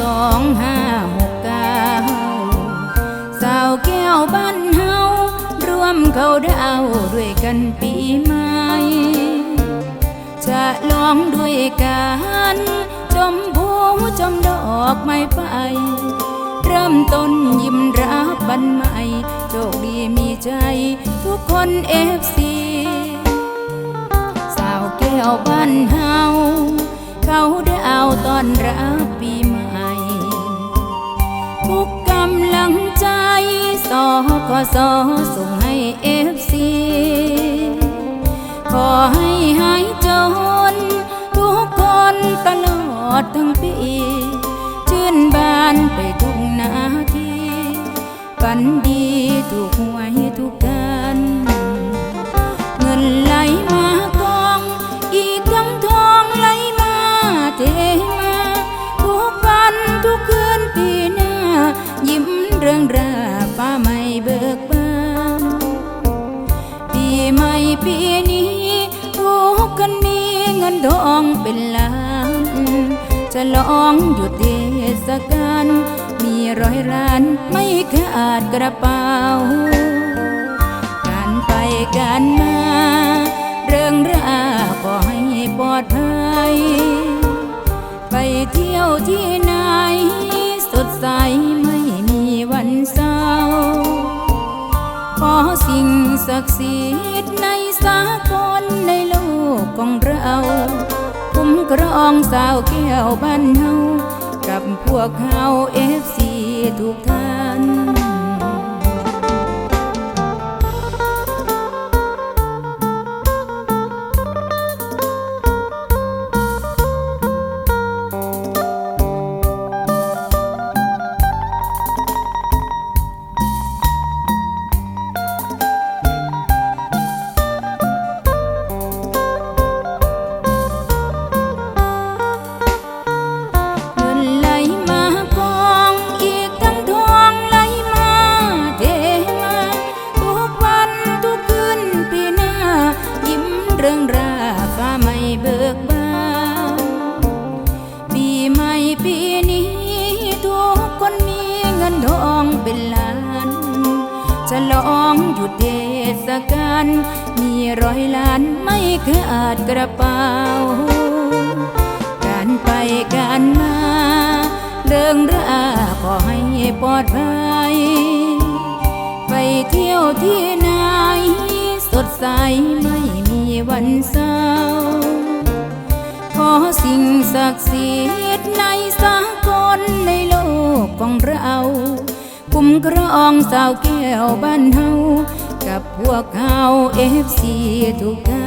สองห้าหกเก้าสาวแก้วบ้านเฮาร่วมเขาดาวด้วยกันปีใหม่ จะลองด้วยกันจมพูจมดอกไม้ไปเริ่มต้นยิ้มรับบันใหม่โชคดีมีใจทุกคนเอฟซีสาวแก้วบ้านเฮา เขาได้เอาตอนรับปีใหม่ทุกกำลังใจสอขอสอส่งให้เอฟซีขอให้หายจน ทุกคนตลอดทั้งปี ชื่นบานไปทุกนาทีฝันดีถูก ปีนี้ทุกคนมีเงินทองเป็นล้านจะลองหยุดเทศกาลมีร้อยร้านไม่ขาดกระเป๋า การไปการมา เรื่องราก็ให้ปลอดภัย ไปเที่ยวที่ไหน สดใสไม่มีวันเศร้าขอสิ่งศักดิ์สิทธิ์ใน ของเราคุ้มครองสาวแก้วบ้านเฮากับพวกเฮาเอฟซีทุกท่าน เป็นล้าน จะลองหยุดเทศกาลมีร้อยล้านไม่ขาดกระเป๋า การไปการมาเรื่องราขอให้ปลอดภัย ไปเที่ยวที่ไหนสดใสไม่มีวันเศร้า ขอสิ่งศักดิ์สิทธิ์ในสากลในโลกของเรา คุ้มครองสาวแก้วบ้านเฮากับพวกเฮาเอฟซีทุกท่